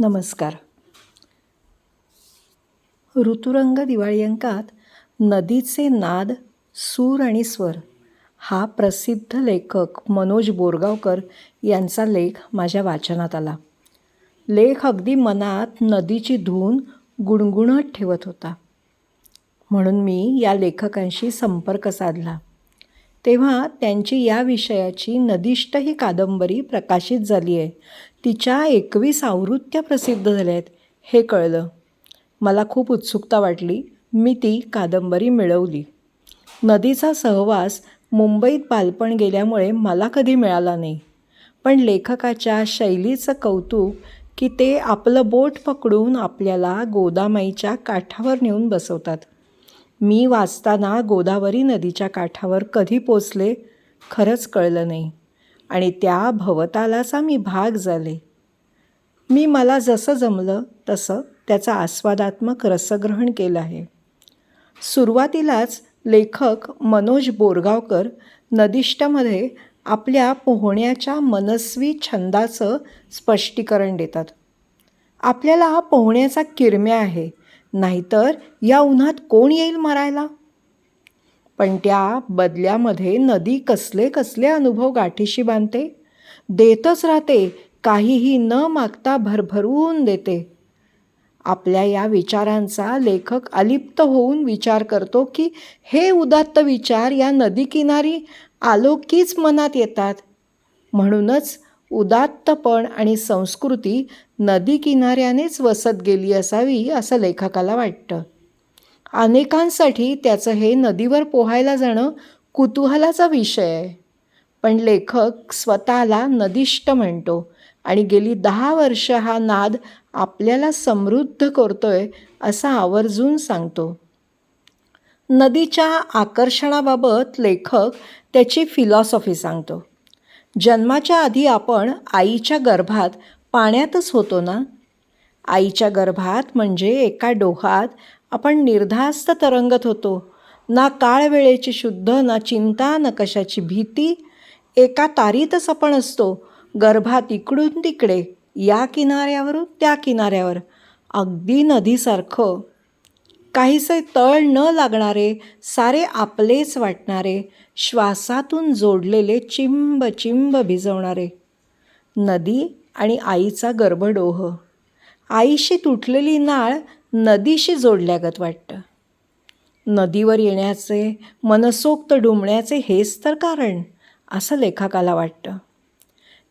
नमस्कार. ऋतुरंग दिवाळी अंकात नदीचे नाद सूर आणि स्वर हा प्रसिद्ध लेखक मनोज बोरगावकर यांचा लेख माझ्या वाचनात आला. लेख अगदी मनात नदीची धून गुणगुणत ठेवत होता. म्हणून मी या लेखकांशी संपर्क साधला. तेव्हा त्यांची या विषयाची नदिष्ट ही कादंबरी प्रकाशित झाली आहे तिच्या एकवीस आवृत्त्या प्रसिद्ध झाल्या आहेत हे कळलं. मला खूप उत्सुकता वाटली. मी ती कादंबरी मिळवली. नदीचा सहवास मुंबईत बालपण गेल्यामुळे मला कधी मिळाला नाही. पण लेखकाच्या शैलीचं कौतुक की ते आपलं बोट पकडून आपल्याला गोदामाईच्या काठावर नेऊन बसवतात. मी वाचताना गोदावरी नदीच्या काठावर कधी पोचले खरंच कळलं नाही. आणि त्या भवतालाचा मी भाग झाले मी मला जसं जमलं तसं त्याचा आस्वादात्मक रसग्रहण केलं आहे. सुरुवातीलाच लेखक मनोज बोरगावकर नदिष्टमध्ये आपल्या पोहण्याच्या मनस्वी छंदाचं स्पष्टीकरण देतात. आपल्याला हा पोहण्याचा किरम्या आहे नाहीतर या उन्हात कोण येईल मरायला? पण त्या बदल्यामध्ये नदी कसले कसले अनुभव गाठीशी बांधते? देतच राहते काहीही न मागता भरभरून देते. आपल्या या विचारांचा लेखक अलिप्त होऊन विचार करतो की हे उदात्त विचार या नदीकिनारी आलोकीच मनात येतात. म्हणूनच उदात्तपण आणि संस्कृती नदीकिनाऱ्यानेच वसत गेली असावी असं लेखकाला वाटतं. अनेकांसाठी त्याचं हे नदीवर पोहायला जाणं कुतूहलाचा विषय आहे. पण लेखक स्वतःला नदिष्ट म्हणतो आणि गेली दहा वर्ष हा नाद आपल्याला समृद्ध करतोय असा आवर्जून सांगतो. नदीच्या आकर्षणाबाबत लेखक त्याची फिलॉसॉफी सांगतो. जन्माच्या आधी आपण आईच्या गर्भात पाण्यातच होतो ना? आईच्या गर्भात म्हणजे एका डोहात आपण निर्धास्त तरंगत होतो. ना काळवेळेची शुद्ध ना चिंता न कशाची भीती. एका तारीतच आपण असतो. गर्भात इकडून तिकडे या किनाऱ्यावरून त्या किनाऱ्यावर. अगदी नदीसारखं. काहीसे तळ न लागणारे सारे आपलेच वाटणारे श्वासातून जोडलेले चिंब चिंब भिजवणारे. नदी आणि आईचा गर्भडोह. आईशी तुटलेली नाळ नदीशी जोडल्यागत वाटतं. नदीवर येण्याचे मनसोक्त डुंबण्याचे हेच तर कारण असं लेखकाला वाटतं.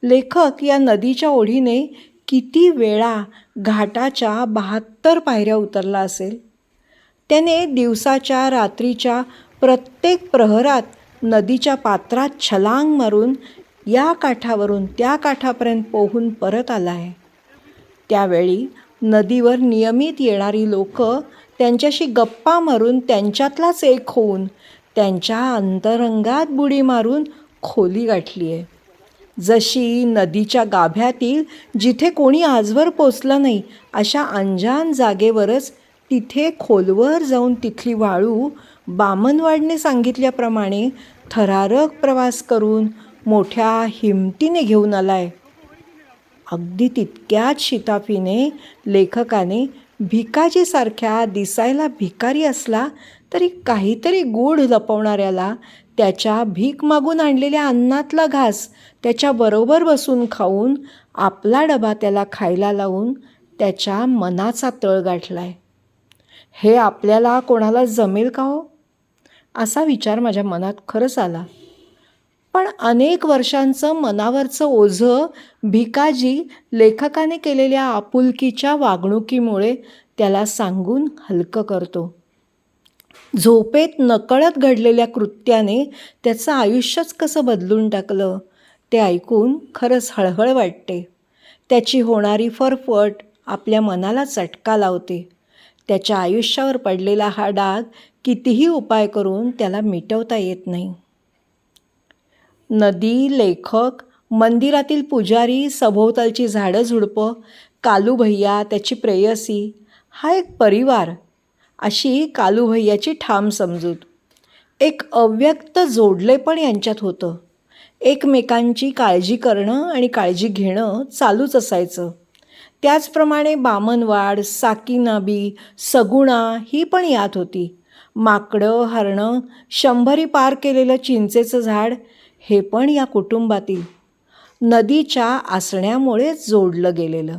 लेखक या नदीच्या ओढीने किती वेळा घाटाच्या बहात्तर पायऱ्या उतरला असेल? त्याने दिवसाच्या रात्रीच्या प्रत्येक प्रहरात नदीच्या पात्रात छलांग मारून या काठावरून त्या काठापर्यंत पोहून परत आला आहे त्यावेळी नदीवर नियमित येणारी लोकं त्यांच्याशी गप्पा मारून त्यांच्यातलाच एक होऊन त्यांच्या अंतरंगात बुडी मारून खोली गाठली आहे जशी नदीच्या गाभ्यातील जिथे कोणी आजवर पोचलं नाही अशा अंजान जागेवरच तिथे खोलवर जाऊन तिथली वाळू बामनवाडने सांगितल्याप्रमाणे थरारक प्रवास करून मोठ्या हिमतीने घेऊन आला आहे अगदी तितक्याच शिताफीने लेखकाने भिकाजीसारख्या दिसायला भिकारी असला तरी काहीतरी गूढ लपवणाऱ्याला त्याच्या भीक मागून आणलेल्या अन्नातला घास त्याच्याबरोबर बसून खाऊन आपला डबा त्याला खायला लावून त्याच्या मनाचा तळ गाठलाय. हे आपल्याला कोणाला जमेल का हो? असा विचार माझ्या मनात खरंच आला. पण अनेक वर्षांचं मनावरचं ओझं भिकाजी लेखकाने केलेल्या आपुलकीच्या वागणुकीमुळे त्याला सांगून हलकं करतो. झोपेत नकळत घडलेल्या कृत्याने त्याचं आयुष्यच कसं बदलून टाकलं ते ऐकून खरंच हळहळ वाटते. त्याची होणारी फरफट आपल्या मनाला चटका लावते. त्याच्या आयुष्यावर पडलेला हा डाग कितीही उपाय करून त्याला मिटवता येत नाही. नदी लेखक मंदिरातील पुजारी सभोवतालची झाडं झुडपं कालूभैया त्याची प्रेयसी हा एक परिवार अशी कालूभैयाची ठाम समजूत. एक अव्यक्त जोडलेपण यांच्यात होतं. एकमेकांची काळजी करणं आणि काळजी घेणं चालूच असायचं. त्याचप्रमाणे बामनवाड साकीनाबी सगुणा ही पण यात होती. माकडं हरणं शंभरी पार केलेलं चिंचेचं झाड हे पण या कुटुंबातील नदीच्या आसण्यामुळेच जोडलं गेलेलं.